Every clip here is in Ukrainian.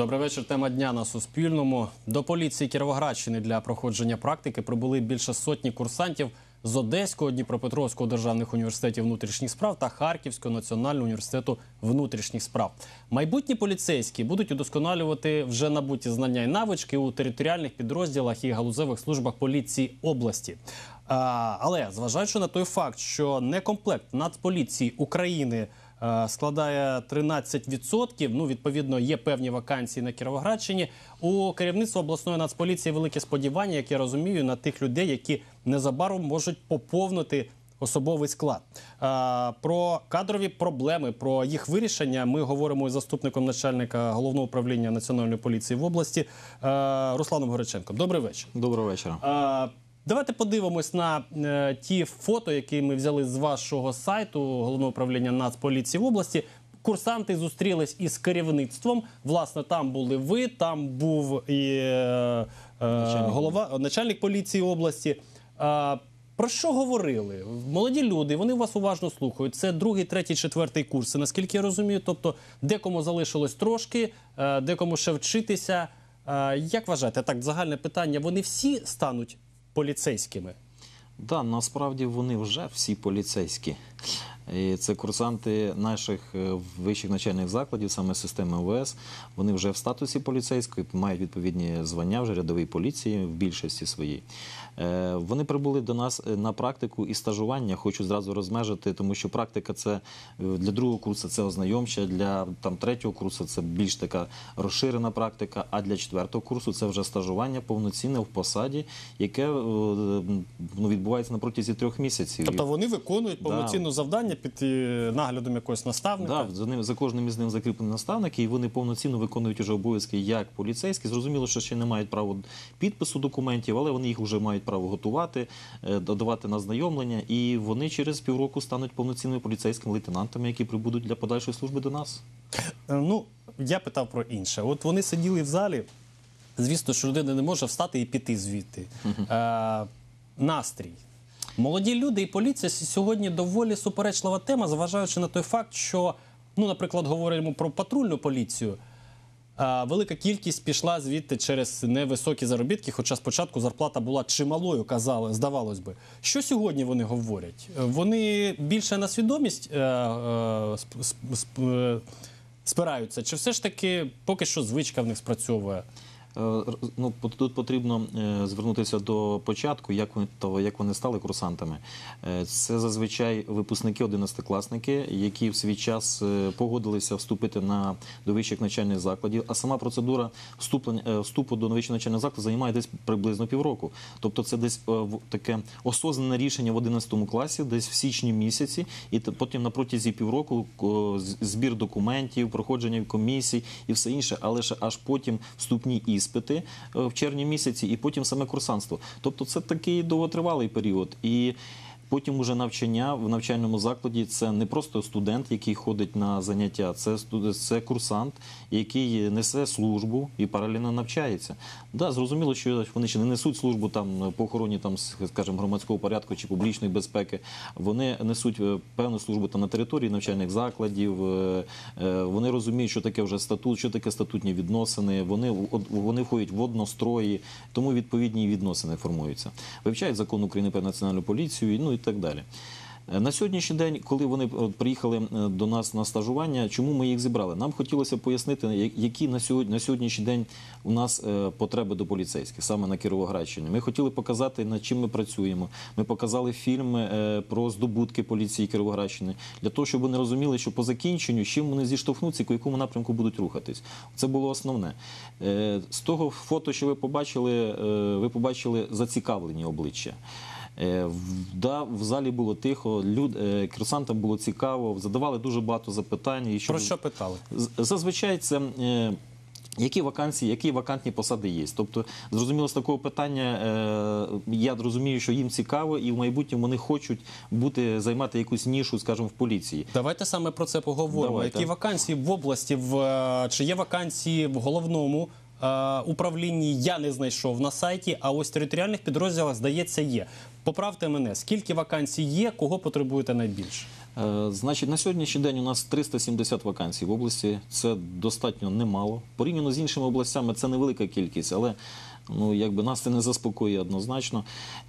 Добрий вечір. Тема дня на Суспільному. До поліції Кіровоградщини для проходження практики прибули більше сотні курсантів з Одеського, Дніпропетровського державних університетів внутрішніх справ та Харківського національного університету внутрішніх справ. Майбутні поліцейські будуть удосконалювати вже набуті знання і навички у територіальних підрозділах і галузевих службах поліції області. Але зважаючи на той факт, що некомплект Нацполіції України складає 13%, ну відповідно є певні вакансії на Кіровоградщині. У керівництва обласної нацполіції велике сподівання, як я розумію, на тих людей, які незабаром можуть поповнити. Особовий склад Е, про кадрові проблеми, про їх вирішення ми говоримо із заступником начальника головного управління національної поліції в області е, Русланом Гориченком. Добрий вечір. Доброго вечора. Давайте подивимось на е, ті фото, які ми взяли з вашого сайту головного управління Нацполіції в області. Курсанти зустрілись із керівництвом. Власне, там були ви, там був і е, е, голова начальник поліції області. Е, про що говорили? Молоді люди, вони вас уважно слухають. Це другий, третій, четвертий курси, наскільки я розумію. Тобто, декому залишилось трошки, е, декому ще вчитися. Е, Як вважаєте, так загальне питання? Вони всі стануть поліцейськими? Да, насправді вони вже всі поліцейські. І це курсанти наших е, вищих навчальних закладів, саме системи ОВС. Вони вже в статусі поліцейської, мають відповідні звання вже рядової поліції в більшості своїй. Е, Вони прибули до нас е, на практику і стажування. Хочу зразу розмежити, тому що практика це для другого курсу це ознайомча, для там третього курсу це більш така розширена практика. А для четвертого курсу це вже стажування повноцінне в посаді, яке ну, відбувається на протязі трьох місяців. Тобто вони виконують Да. завдання під е, наглядом якогось наставника. Да, за, ним, за кожним із ним закріплені наставники, і вони повноцінно виконують уже обов'язки як поліцейські. Зрозуміло, що ще не мають права підпису документів, але вони їх вже мають право готувати, е, додавати на знайомлення, і вони через півроку стануть повноцінними поліцейськими лейтенантами, які прибудуть для подальшої служби до нас. Е, Ну, я питав про інше. От вони сиділи в залі. Звісно, що людина не може встати і піти звідти. Е, настрій. Молоді люди і поліція сьогодні доволі суперечлива тема, зважаючи на той факт, що, ну, наприклад, говоримо про патрульну поліцію. Велика кількість пішла звідти через невисокі заробітки, хоча спочатку зарплата була чималою, казали, здавалось би. Що сьогодні вони говорять? Вони більше на свідомість е, е, е, спираються, чи все ж таки поки що звичка в них спрацьовує? Е, Ну, тут потрібно е, звернутися до початку, як вони, того, як вони стали курсантами. Е, Це зазвичай випускники, одинадцятикласники, які в свій час погодилися вступити на, до вищих навчальних закладів, а сама процедура вступлення, вступу до вищого навчального закладу займає десь приблизно півроку. Тобто це десь таке осознане рішення в 11 класі, десь в січні місяці, і потім на протязі півроку збір документів, проходження комісій і все інше, але ще аж потім вступні іспити е, в червні місяці, і потім саме курсантство. Тобто це такий довготривалий період. І Потім уже навчання в навчальному закладі це не просто студент, який ходить на заняття, це це курсант, який несе службу і паралельно навчається. Да, зрозуміло, що вони ще не несуть службу там по охороні там, скажімо, громадського порядку чи публічної безпеки. Вони несуть е, певну службу там на території навчальних закладів. е, е, Вони розуміють, що таке вже статут, що таке статутні відносини. Вони вони входять в однострої, тому відповідні відносини формуються. Вивчають закон України про національну поліцію, ну і так далі. Е, На сьогоднішній день, коли вони е, приїхали е, до нас на стажування, чому ми їх зібрали? Нам хотілося пояснити, які на сьогодні на сьогоднішній день у нас потреби до поліцейських, саме на Кіровоградщині. Ми хотіли показати, над чим ми працюємо. Ми показали фільм е, про здобутки поліції Кіровоградщини для того, щоб вони розуміли, що по закінченню чим вони зіштовхнуться і якому напрямку будуть рухатись. Це було основне. З того фото, що ви побачили, ви побачили зацікавлені обличчя. Е, в- Да, в залі було тихо, люд, е, курсантам було цікаво, задавали дуже багато запитань. І щоб- Про що питали? Зазвичай це. е, Які вакансії, які вакантні посади є? Тобто, зрозуміло, з такого питання е, я розумію, що їм цікаво, і в майбутньому вони хочуть бути займати якусь нішу, скажімо, в поліції. Давайте саме про це поговоримо. Давайте. Які вакансії в області, в, чи є вакансії в головному управлінні я не знайшов на сайті, а ось територіальних підрозділах, здається, є. Поправте мене, скільки вакансій є, кого потребуєте найбільше? Е, Значить, на сьогоднішній день у нас 370 вакансій в області. Це достатньо немало. Порівняно з іншими областями це невелика кількість, але ну, якби нас це не заспокоює однозначно.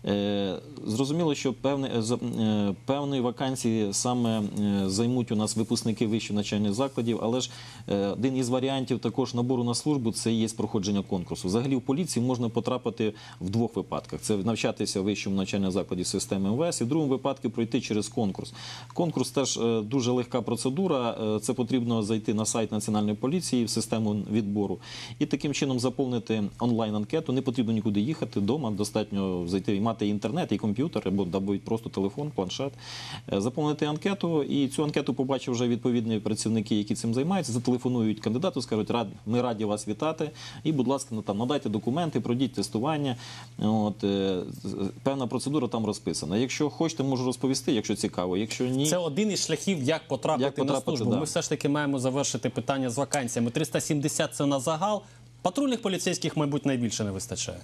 Е, зрозуміло, що певне, е, е, певної вакансії саме е, займуть у нас випускники вищих навчальних закладів, але ж е, один із варіантів також набору на службу це є проходження конкурсу. Взагалі в поліції можна потрапити в двох випадках: це навчатися в вищому навчальному закладі системи МВС, і в другому випадку пройти через конкурс. Конкурс теж е, дуже легка процедура. Це потрібно зайти на сайт національної поліції в систему відбору і таким чином заповнити онлайн анкету. Не потрібно нікуди їхати вдома. Достатньо зайти і мати інтернет, і комп'ютер, або або просто телефон, планшет, Е, заповнити анкету. І цю анкету побачив вже відповідні працівники, які цим займаються. Зателефонують кандидату, скажуть, рад ми раді вас вітати. І, будь ласка, ну, там надайте документи, пройдіть тестування. От е, певна процедура там розписана. Якщо хочете, можу розповісти, якщо цікаво. Якщо ні, Це один із шляхів, як потрапити, Як потрапити, на службу. да. Ми все ж таки маємо завершити питання з вакансіями. 370 – це на загал. Патрульних поліцейських, мабуть, найбільше не вистачає.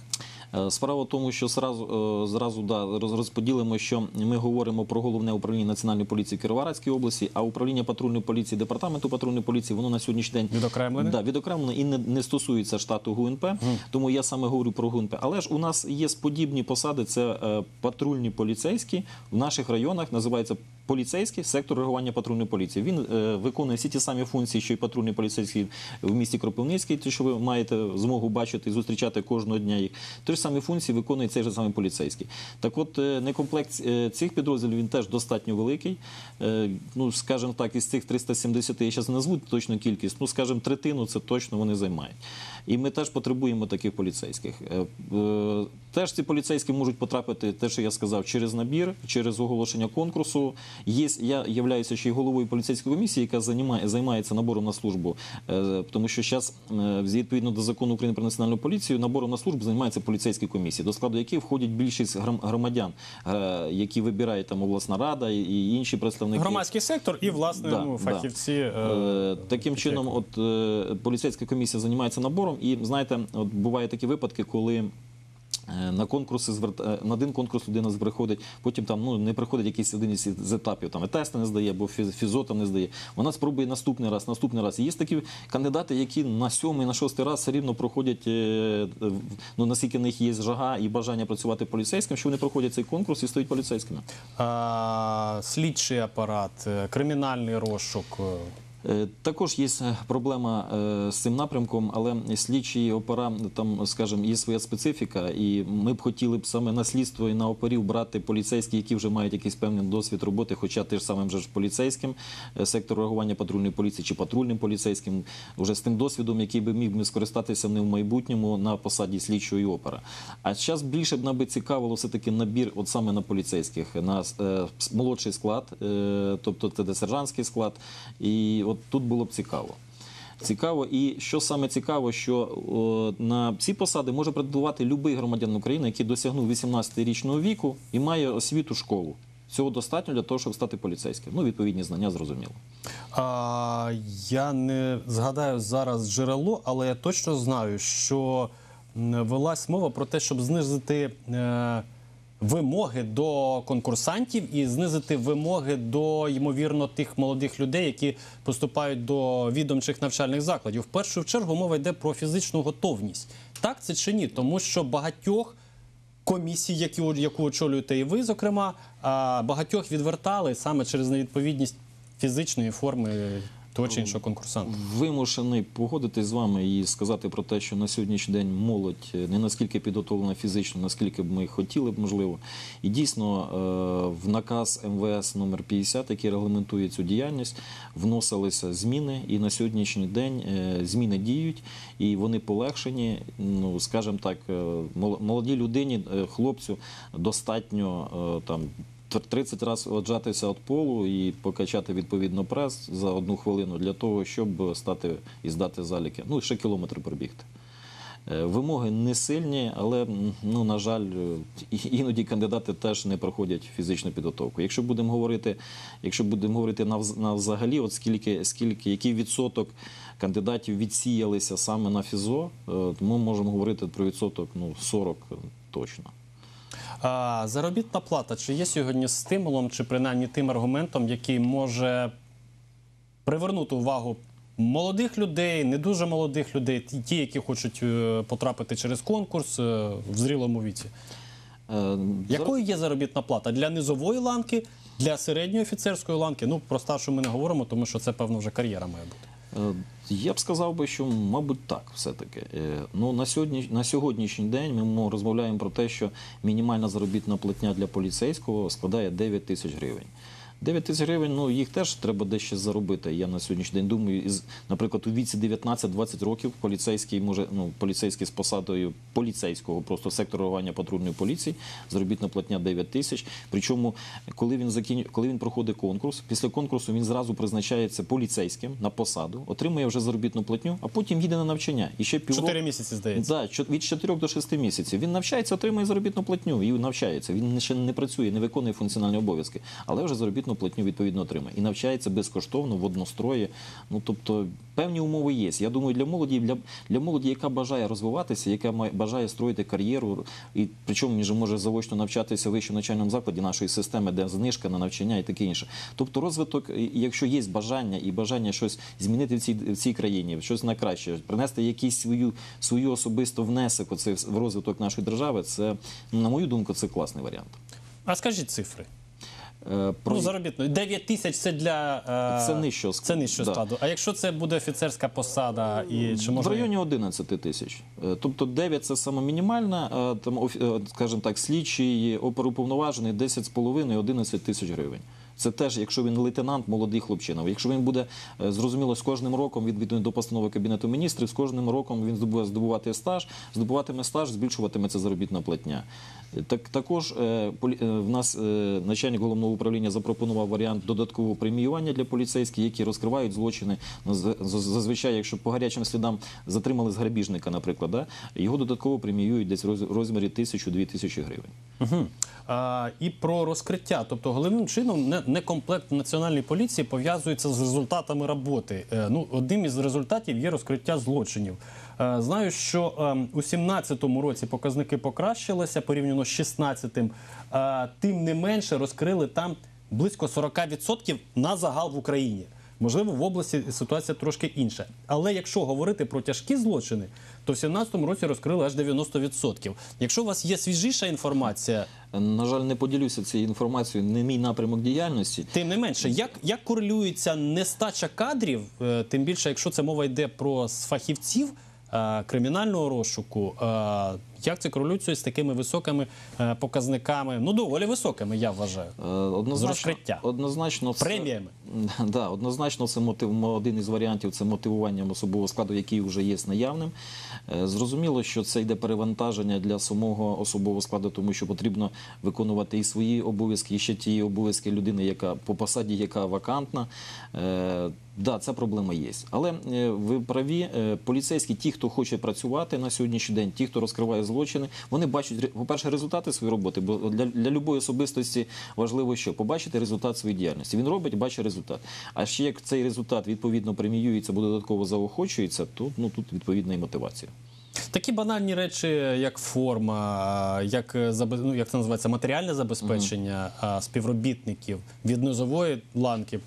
Е, Справа в тому, що зразу, е, зразу да, роз- розподілимо, що ми говоримо про головне управління національної поліції Кіровоградської області, а управління патрульної поліції департаменту патрульної поліції воно на сьогоднішній день Відокремлене? Да, відокремлено і не, не стосується штату ГУНП, тому я саме говорю про ГУНП. Але ж у нас є подібні посади: це е, патрульні поліцейські в наших районах називається. Поліцейський сектор реагування патрульної поліції. Він е, виконує всі ті самі функції, що й патрульний поліцейський в місті Кропивницький, ті, що ви маєте змогу бачити і зустрічати кожного дня їх. Ті ж самі функції виконує цей же самий поліцейський. Так от, е, некомплект е, цих підрозділів він теж достатньо великий. Е, Ну, скажімо так, із цих 370, я зараз не назву точну кількість, ну, скажімо, третину це точно вони займають. І ми теж потребуємо таких поліцейських. Теж ці поліцейські можуть потрапити, те, що я сказав, через набір, через оголошення конкурсу. Є, я являюся ще й головою поліцейської комісії, яка займає, займається набором на службу. Тому що зараз, відповідно до закону України про національну поліцію, набором на службу займається займаються поліцейські комісії, до складу яких входять більшість громадян, е, які вибирає там обласна рада і- інші представники. Громадський сектор і, власне, Да, ну, да. фахівці. Е, е, Таким чином, от е, поліцейська комісія займається набором, і знаєте, от бувають такі випадки, коли. Е, На конкурси е, на один конкурс людина приходить, потім там ну не приходить якийсь один із етапів, там і тести не здає, фіз- фізо там не здає. Вона спробує наступний раз, наступний раз. І є такі кандидати, які на сьомий, на шостий раз все рівно проходять. е, Ну наскільки в них є жага і бажання працювати поліцейським, що вони проходять цей конкурс і стають поліцейськими. а, слідчий апарат, кримінальний розшук. Е, Також є е, проблема е, з цим напрямком, але слідчі опера там, скажімо, є своя специфіка, і ми б хотіли б саме на слідство і на оперів брати поліцейські, які вже мають якийсь певний досвід роботи, хоча теж самим же ж поліцейським сектору реагування патрульної поліції чи патрульним поліцейським, вже з тим досвідом, який би міг би скористатися ним в майбутньому на посаді слідчого і опера. А зараз більше б нам би цікавило все таки набір, от саме на поліцейських, на е, молодший склад, е, тобто це сержантський склад. І от тут було б цікаво. Цікаво, і що саме цікаво, що о, на ці посади може претендувати будь-який громадянин України, який досягнув 18-річного віку і має освіту школу. Цього достатньо для того, щоб стати поліцейським. Ну, відповідні знання зрозуміло. А, я не згадаю зараз джерело, але я точно знаю, що велась мова про те, щоб знизити е, вимоги до конкурсантів і знизити вимоги до, ймовірно, тих молодих людей, які поступають до відомчих навчальних закладів. В першу чергу мова йде про фізичну готовність. Так це чи ні? Тому що багатьох комісій, які, яку очолюєте і ви, зокрема, багатьох відвертали саме через невідповідність фізичної форми того чи іншого конкурсанта. Вимушений погодитись з вами і сказати про те, що на сьогоднішній день молодь не наскільки підготовлена фізично, наскільки б ми хотіли б, можливо. І дійсно е, в наказ МВС номер 50, який регламентує цю діяльність, вносилися зміни, і на сьогоднішній день е, зміни діють, і вони полегшені. Ну, скажімо так, е, молодій людині, е, хлопцю достатньо е, там. 30 разів отжатися від полу і покачати відповідно прес за одну хвилину для того, щоб стати і здати заліки. Ну, ще кілометр пробігти. Е, Вимоги не сильні, але ну на жаль, е, іноді кандидати теж не проходять фізичну підготовку. Якщо будемо говорити, якщо будемо говорити на, взагалі, от скільки, скільки, який відсоток кандидатів відсіялися саме на ФІЗО, е, то ми можемо говорити про відсоток ну 40 точно. А заробітна плата чи є сьогодні стимулом, чи принаймні тим аргументом, який може привернути увагу молодих людей, не дуже молодих людей, ті- які хочуть е, потрапити через конкурс е, в зрілому віці? Е, Якою є заробітна плата для низової ланки, для середньої офіцерської ланки? Ну про старшу ми не говоримо, тому що це певно вже кар'єра має бути. Е, Я б сказав би, що мабуть так, все-таки. Е, Ну на сьогодні на сьогоднішній день ми розмовляємо про те, що мінімальна заробітна платня для поліцейського складає 9 тисяч гривень. 9 тисяч гривень, ну їх теж треба дещо заробити. Я на сьогоднішній день думаю, із, наприклад, у віці 19-20 років поліцейський може ну поліцейський з посадою поліцейського, просто сектору реагування патрульної поліції, заробітна платня 9 тисяч. Причому, коли він закінчує, коли він проходить конкурс, після конкурсу він зразу призначається поліцейським на посаду, отримує вже заробітну платню, а потім їде на навчання. І ще півроку. Чотири місяці здається. Да, від 4 до 6 місяців. Він навчається, отримує заробітну платню і навчається. Він ще не працює, не виконує функціональні обов'язки, але вже заробітну платню відповідно отримує. І навчається безкоштовно в однострої. Ну тобто певні умови є. Я думаю, для молоді, для, для молоді, яка бажає розвиватися, яка має- бажає строїти кар'єру, і причому же може заочно навчатися в вищому навчальному закладі нашої системи, де знижка на навчання і таке інше. Тобто розвиток, якщо є бажання і бажання щось змінити в цій, в цій країні, щось на краще, принести якийсь свою, свою особисту внесок оце в розвиток нашої держави, це, ну, на мою думку, це класний варіант. А скажіть цифри. Е, Про... Ну, заробітної 9 тисяч це для е, Це нижчого складу, Це нижчого да. складу. А якщо це буде офіцерська посада, і чи В районі 11 тисяч. Е, Тобто 9 це саме мінімальна, там, скажімо так, слідчий оперуповноважений 10,5-11 тисяч гривень. Це теж, якщо він лейтенант, молодий хлопчина. Якщо він буде зрозуміло з кожним роком відповідно до постанови кабінету міністрів, з кожним роком він здобує здобувати стаж, здобуватиме стаж, збільшуватиметься заробітна платня. Так також е, е, в нас е, начальник головного управління запропонував варіант додаткового преміювання для поліцейських, які розкривають злочини. Ну, Зазвичай, якщо по гарячим слідам затримали з грабіжника, наприклад, да, його додатково преміюють десь в розмірі тисячу-дві тисячі гривень. Угу. А, і про розкриття. Тобто, головним чином не, не комплект національної поліції пов'язується з результатами роботи. Ну, одним із результатів є розкриття злочинів. Е, знаю, що е, у 17-му році показники покращилися порівняно з 16-м. Е, тим не менше розкрили там близько 40% на загал в Україні. Можливо, в області ситуація трошки інша. Але якщо говорити про тяжкі злочини, то в 17-му році розкрили аж 90%. Якщо у вас є свіжіша інформація, На жаль, не поділюся цією інформацією, не мій напрямок діяльності. тим не менше, як, як корелюється нестача кадрів, е, тим більше, якщо це мова йде про фахівців кримінального розшуку, е, як це корелюється з такими високими е, показниками? Ну, доволі високими, я вважаю. Е, Однозначно, розкриття. однозначно це, Преміями. Да, однозначно, це мотив, один із варіантів це мотивуванням особового складу, який вже є наявним. Е, Зрозуміло, що це йде перевантаження для самого особового складу, тому що потрібно виконувати і свої обов'язки, і ще ті обов'язки людини, яка по посаді, яка вакантна. Да, ця проблема є. Але ви праві, поліцейські, ті, хто хоче працювати на сьогоднішній день, ті, хто розкриває злочини, вони бачать по-перше, результати своєї роботи. Бо для, для любої особистості важливо, що побачити результат своєї діяльності. Він робить, бачить результат. А ще як цей результат відповідно преміюється, бо додатково заохочується, то ну тут відповідна і мотивація. Такі банальні речі, як форма, як, е, ну, як це називається, матеріальне забезпечення а, співробітників від низової ланки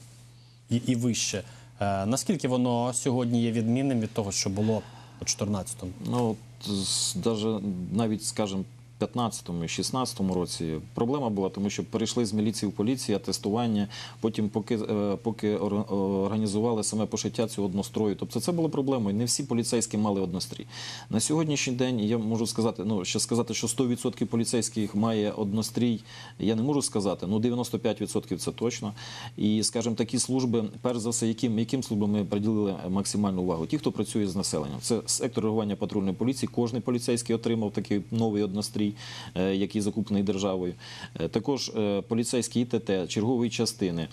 і, і вище. Е, Наскільки воно сьогодні є відмінним від того, що було у 14-му? Ну, от, даже навіть, скажімо, 15-му і 16-му році проблема була, тому що перейшли з міліції в поліцію, тестування, потім поки, е, поки організували саме пошиття цього однострою. Тобто це було проблемою. Не всі поліцейські мали однострій. На сьогоднішній день я можу сказати, ну ще сказати, що 100% поліцейських має однострій, я не можу сказати. Ну 95% це точно. І, скажімо, такі служби, перш за все, яким, яким службам ми приділили максимальну увагу? Ті, хто працює з населенням. Це сектор реагування патрульної поліції. Кожний поліцейський отримав такий новий однострій. Новий, е, який закуплений державою. Е, Також е, поліцейські ІТТ, чергові частини,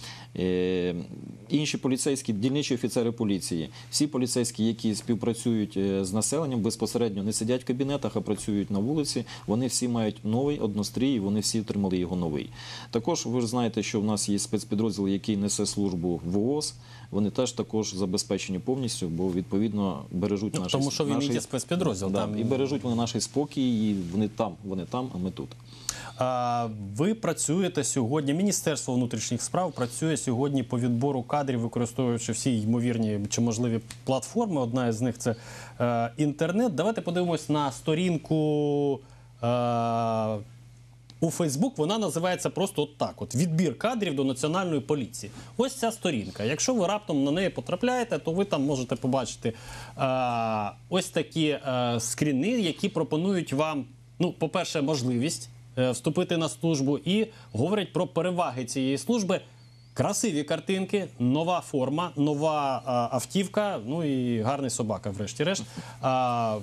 інші поліцейські, дільничі офіцери поліції, всі поліцейські, які співпрацюють з населенням, безпосередньо не сидять в кабінетах, а працюють на вулиці. Вони всі мають новий однострій, і вони всі отримали його новий. Також ви ж знаєте, що в нас є спецпідрозділ, який несе службу в ООС. Вони теж також забезпечені повністю, бо відповідно бережуть Ну, наш тому що він наші- спецпідрозділ, Да, там- і бережуть вони наш спокій, і вони там, вони там, а ми тут. Ви працюєте сьогодні. Міністерство внутрішніх справ працює сьогодні по відбору кадрів, використовуючи всі ймовірні чи можливі платформи. Одна з них це е, інтернет. Давайте подивимось на сторінку. Е, у Фейсбук вона називається просто от так: от відбір кадрів до національної поліції. Ось ця сторінка. Якщо ви раптом на неї потрапляєте, то ви там можете побачити е, ось такі скріни, які пропонують вам, ну, по-перше, можливість е, вступити на службу, і говорять про переваги цієї служби. Красиві картинки, нова форма, нова а, автівка, ну і гарний собака, врешті-решт. А,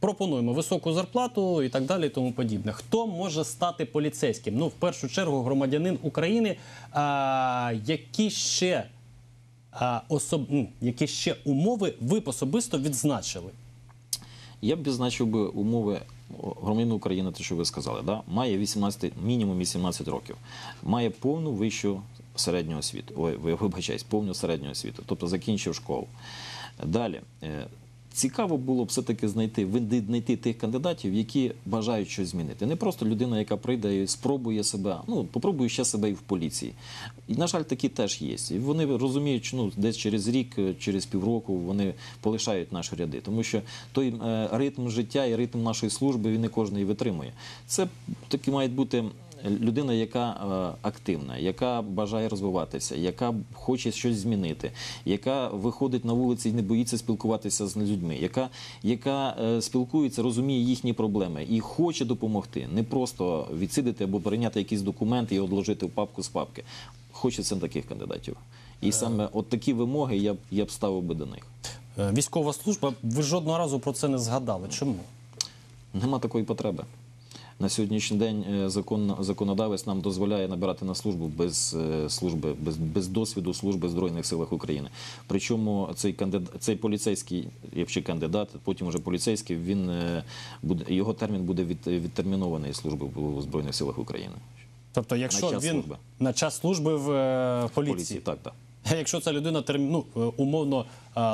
пропонуємо високу зарплату і так далі, і тому подібне. Хто може стати поліцейським? Ну, в першу чергу, громадянин України, а, які ще а, особ... які ще умови ви б особисто відзначили? Я б відзначив би умови громадянина України, те, що ви сказали, да? має 18, мінімум 18 років, має повну вищу середню освіту. Ой, ви- вибачаюсь, повну середню освіту, тобто закінчив школу. Далі. Цікаво було б все-таки знайти, знайти тих кандидатів, які бажають щось змінити. Не просто людина, яка прийде і спробує себе, ну, попробує ще себе і в поліції. І, на жаль, такі теж є. І вони розуміють, що ну, десь через рік, е, через півроку вони полишають наші ряди. Тому що той е, ритм життя і ритм нашої служби він не кожен і витримує. Це таки має бути людина, яка е, активна, яка бажає розвиватися, яка хоче щось змінити, яка виходить на вулиці і не боїться спілкуватися з людьми, яка, яка е, спілкується, розуміє їхні проблеми і хоче допомогти, не просто відсидити або прийняти якісь документи і одложити в папку з папки. Хочеться таких кандидатів. І саме от такі вимоги я б я б ставив би до них. Е, Військова служба, ви жодного разу про це не згадали. Чому? Нема такої потреби. На сьогоднішній день е, закон, законодавець нам дозволяє набирати на службу без е, служби, без, без досвіду служби в Збройних силах України. Причому цей кандидат, цей поліцейський, якщо кандидат, потім вже поліцейський, він е, буде його термін буде від, відтермінований служби в Збройних силах України. Тобто, якщо На час він служби. на час служби в поліції, Поліції, так, так. Якщо ця людина ну, е, умовно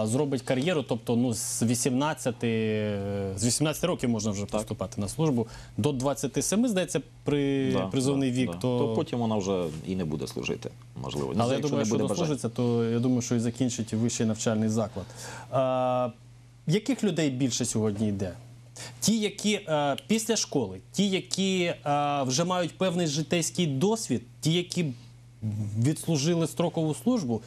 зробить кар'єру, тобто ну, з 18, е, з 18 років можна вже поступати на службу, до 27, здається, при Да, призовний да, вік, да. то, то потім вона вже і не буде служити, можливо. але я думаю, не що дослужиться, то я думаю, що і закінчить вищий навчальний заклад. А, яких людей більше сьогодні йде? Ті, які е, після школи, ті, які е, вже мають певний житейський досвід, ті, які відслужили строкову службу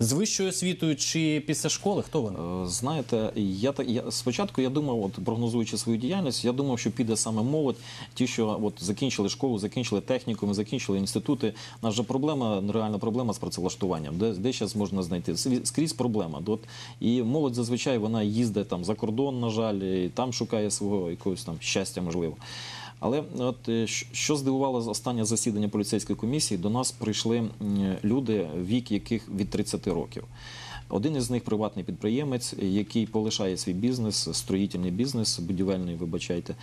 з вищою освітою чи після школи, хто вони? Е, Знаєте, я я спочатку я думав, от прогнозуючи свою діяльність, я думав, що піде саме молодь, ті, що от закінчили школу, закінчили технікум, закінчили інститути. Же проблема, реальна проблема з працевлаштуванням. Де, де зараз можна знайти? Скрізь проблема. От, і молодь зазвичай вона їздить там за кордон, на жаль, і там шукає свого якогось там щастя, можливо. Але от е, що здивувало з останнє засідання поліцейської комісії, до нас прийшли люди, вік яких від 30 років. Один із них приватний підприємець, який полишає свій бізнес, строїтельний бізнес, будівельний, вибачайте,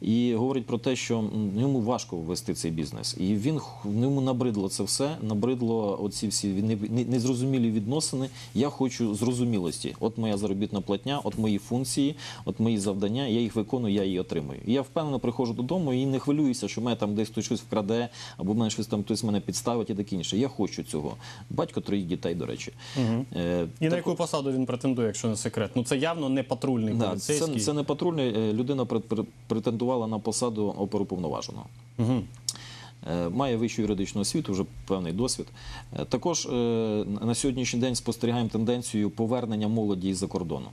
і говорить про те, що йому важко ввести цей бізнес. І він йому набридло це все, набридло оці всі не- не- незрозумілі відносини. Я хочу зрозумілості. От моя заробітна платня, от мої функції, от мої завдання. Я їх виконую, я її отримую. І я впевнено приходжу додому і не хвилююся, що мене там десь хтось щось вкраде, або мене щось там хтось мене підставить і таке інше. Я хочу цього. Батько троїх дітей, до речі. Е, І на яку посаду він претендує, якщо не секрет? Ну це явно не патрульний Да, поліцейський. це, це не патрульний. Е, Людина пре- пре- претендувала на посаду оперуповноваженого. Угу. Е, має вищу юридичну освіту, вже певний досвід. Е, Також е, на сьогоднішній день спостерігаємо тенденцію повернення молоді із-за кордону.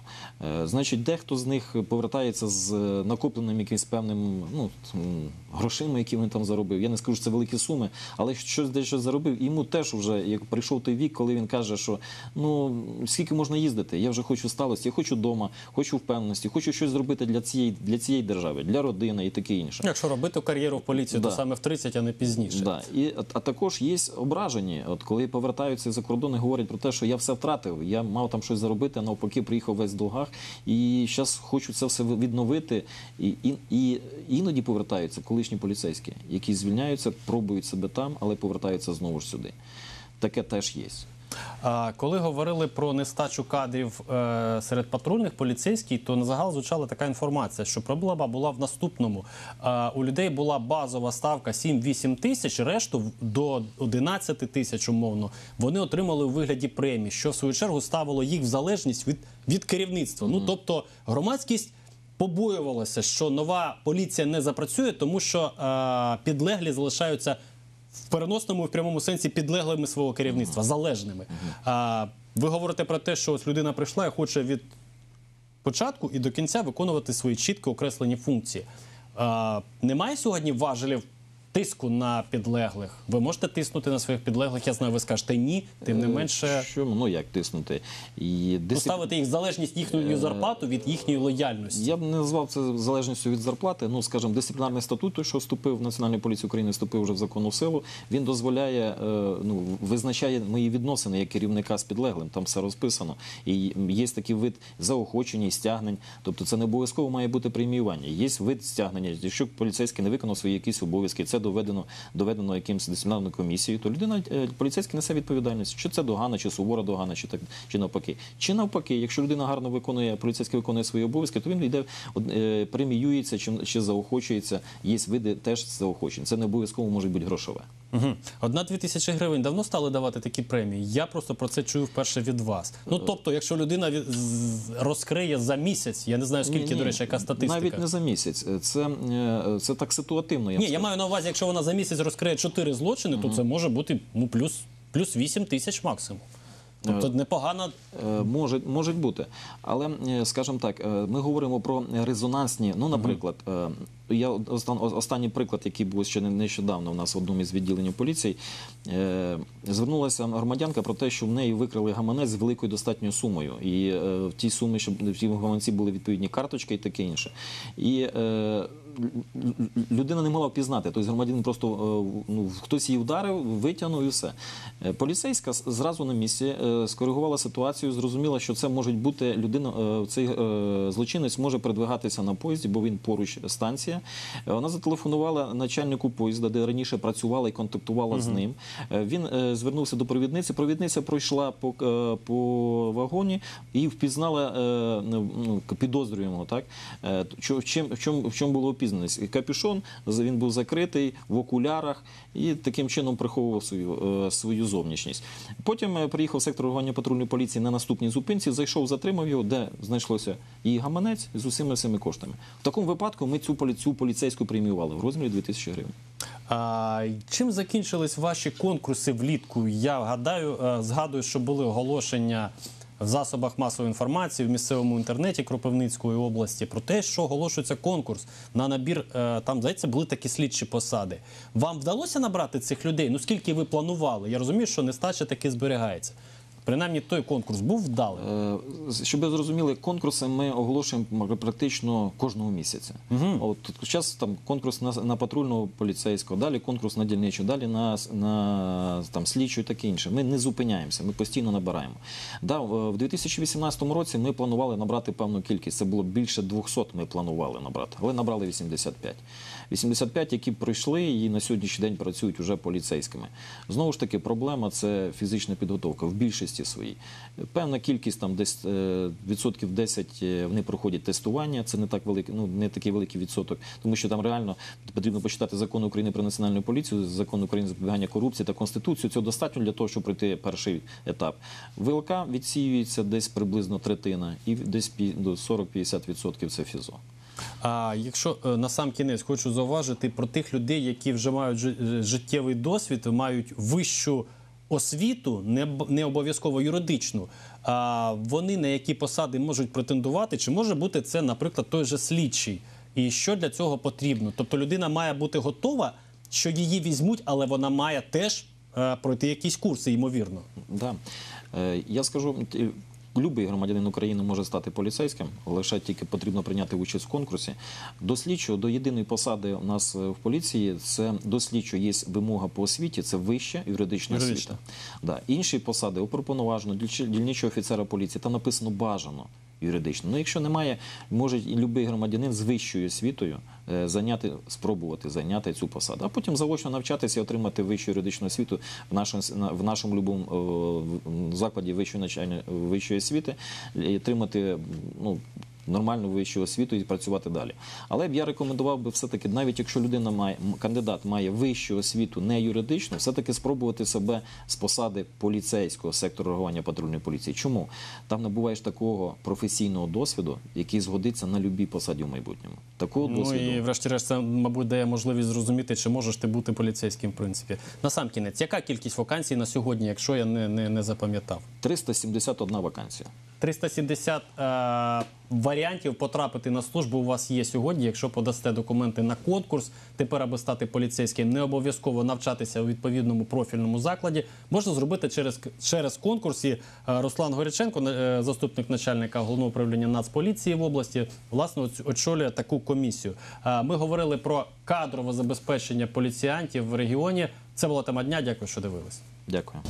Е, Значить, дехто з них повертається з накопленим якимось певним ну, грошима, які він там заробив. Я не скажу, що це великі суми, але щось дещо заробив. І йому теж вже як прийшов той вік, коли він каже, що ну скільки можна їздити, я вже хочу сталості, я хочу вдома, хочу впевненості, хочу щось зробити для цієї для цієї держави, для родини і таке інше. Якщо робити кар'єру в поліції, Да. то саме в 30, а не пізніше. Да. І, а, також є ображені, от коли повертаються за кордон і говорять про те, що я все втратив, я мав там щось заробити, а навпаки приїхав весь в долгах, і зараз хочу це все відновити. І, і, і іноді повертаються колишні поліцейські, які звільняються, пробують себе там, але повертаються знову ж сюди. Таке теж є. Коли говорили про нестачу кадрів е, серед патрульних поліцейських, то на загал звучала така інформація, що проблема була в наступному. У людей була базова ставка 7-8 тисяч, решту до 11 тисяч умовно вони отримали у вигляді премій, що в свою чергу ставило їх в залежність від, від керівництва. Ну тобто громадськість. Побоювалася, що нова поліція не запрацює, тому що е, підлеглі залишаються в переносному і в прямому сенсі підлеглими свого керівництва, залежними. А, ви говорите про те, що ось людина прийшла і хоче від початку і до кінця виконувати свої чітко окреслені функції. А, немає сьогодні важелів тиску на підлеглих. Ви можете тиснути на своїх підлеглих? Я знаю, ви скажете ні, тим не менше. Що ну як тиснути? І Поставити їх в залежність їхньої зарплату від їхньої лояльності. Я б не назвав це залежністю від зарплати. Ну, скажімо, дисциплінарний статут, той, що вступив в Національну поліцію України, вступив вже в законну силу. Він дозволяє, е, ну, визначає мої відносини як керівника з підлеглим. Там все розписано. І є такий вид заохочення і стягнень. Тобто це не обов'язково має бути преміювання. Є вид стягнення. Якщо поліцейський не виконав свої якісь обов'язки, це доведено, доведено якимось дисциплінарною комісією, то людина е, поліцейський несе відповідальність. Чи це догана, чи сувора догана, чи так чи навпаки. Чи навпаки, якщо людина гарно виконує, поліцейський виконує свої обов'язки, то він йде е, преміюється чи, чи заохочується. Є види теж заохочень. Це не обов'язково може бути грошове. Угу. Одна-дві тисячі гривень давно стали давати такі премії. Я просто про це чую вперше від вас. Ну тобто, якщо людина від- розкриє за місяць, я не знаю скільки, до речі, яка статистика. Навіть не за місяць. Це, е, це так ситуативно. Я Ні, я маю на увазі, якщо вона за місяць розкриє чотири злочини, то це може бути ну, плюс, плюс 8 тисяч максимум. Тобто непогано. Е, Може, можуть бути. Але, е, скажімо так, е, ми говоримо про резонансні. Ну, наприклад, е, я остан- останній приклад, який був ще не- нещодавно у нас в одному із відділень поліції, е, звернулася громадянка про те, що в неї викрили гаманець з великою достатньою сумою. І е, в тій сумі, щоб в тій гаманці були відповідні карточки і таке інше. І е, людина не могла впізнати. Тобто громадянин просто е, ну, хтось її вдарив, витягнув і все. Е, Поліцейська зразу на місці е, скоригувала ситуацію, зрозуміла, що це може бути людина, цей злочинець може передвигатися на поїзді, бо він поруч станція. Вона зателефонувала начальнику поїзда, де раніше працювала і контактувала з ним. Він звернувся до провідниці. Провідниця пройшла по, по вагоні і впізнала ну, підозрюємого. Так в чим в чому в чому було опізнаність? Капюшон він був закритий в окулярах і таким чином приховував свою е, свою зовнішність. Потім е, приїхав сектор реагування патрульної поліції на наступній зупинці, зайшов, затримав його, де знайшлося її гаманець з усіма цими коштами. В такому випадку ми цю полі- цю поліцейську преміювали в розмірі 2000 гривень. А, чим закінчились ваші конкурси влітку? Я гадаю, е, згадую, що були оголошення в засобах масової інформації в місцевому інтернеті Кропивницької області про те, що оголошується конкурс на набір. е, Там здається, були такі слідчі посади. Вам вдалося набрати цих людей? Ну скільки ви планували? Я розумію, що нестача таки зберігається. Принаймні, той конкурс був вдалим. Е, Щоб ви зрозуміли, конкурси ми оголошуємо практично кожного місяця. От зараз там конкурс на, на патрульного поліцейського, далі конкурс на дільничу, далі на, на там слідчу і таке інше. Ми не зупиняємося, ми постійно набираємо. Да, в 2018 році ми планували набрати певну кількість. Це було більше 200 Ми планували набрати, але набрали 85. 85, які пройшли і на сьогоднішній день працюють вже поліцейськими. Знову ж таки, проблема це фізична підготовка в більшості своїй. Певна кількість там десь е, відсотків 10 е, вони проходять тестування. Це не так великий, ну не такий великий відсоток, тому що там реально потрібно почитати закон України про національну поліцію, закон України запобігання корупції та конституцію. Цього достатньо для того, щоб пройти перший етап. ВЛК відсіюється десь приблизно третина, і десь до 40-50% це ФІЗО. А якщо е, на сам кінець хочу зауважити про тих людей, які вже мають е, життєвий досвід, мають вищу освіту, не, не обов'язково юридичну. А вони на які посади можуть претендувати? Чи може бути це, наприклад, той же слідчий? І що для цього потрібно? Тобто людина має бути готова, що її візьмуть, але вона має теж е, пройти якісь курси, ймовірно. Да. Я скажу, любий громадянин України може стати поліцейським, лише тільки потрібно прийняти участь в конкурсі. До слідчого, до єдиної посади у нас е, в поліції, це до слідчого є вимога по освіті, це вища юридична, Юридична. освіта. Да. Інші посади уповноважено, дільничого офіцера поліції, там написано бажано. Юридично. Ну, якщо немає, може і будь-який громадянин з вищою освітою зайняти, спробувати зайняти цю посаду, а потім заочно навчатися і отримати вищу юридичну освіту в нашому на- в нашому любому е, в- закладі вищої навчальної вищої освіти, і отримати ну. Нормальну вищу освіту і працювати далі. Але б я рекомендував би все-таки, навіть якщо людина має кандидат має вищу освіту, не юридичну, все-таки спробувати себе з посади поліцейського сектору реагування патрульної поліції. Чому? Там набуваєш такого професійного досвіду, який згодиться на любій посаді в майбутньому. Такого Ну досвіду. і врешті-решт, це, мабуть, дає можливість зрозуміти, чи можеш ти бути поліцейським, в принципі. На сам кінець, яка кількість вакансій на сьогодні, якщо я не, не, не запам'ятав? 371 вакансія. 370 е, варіантів потрапити на службу у вас є сьогодні. Якщо подасте документи на конкурс, тепер, аби стати поліцейським, не обов'язково навчатися у відповідному профільному закладі. Можна зробити через, через конкурс. І е, Руслан Горяченко, е, заступник начальника головного управління Нацполіції в області, власне очолює таку комісію. Е, Ми говорили про кадрове забезпечення поліціянтів в регіоні. Це була тема дня. Дякую, що дивились. Дякую.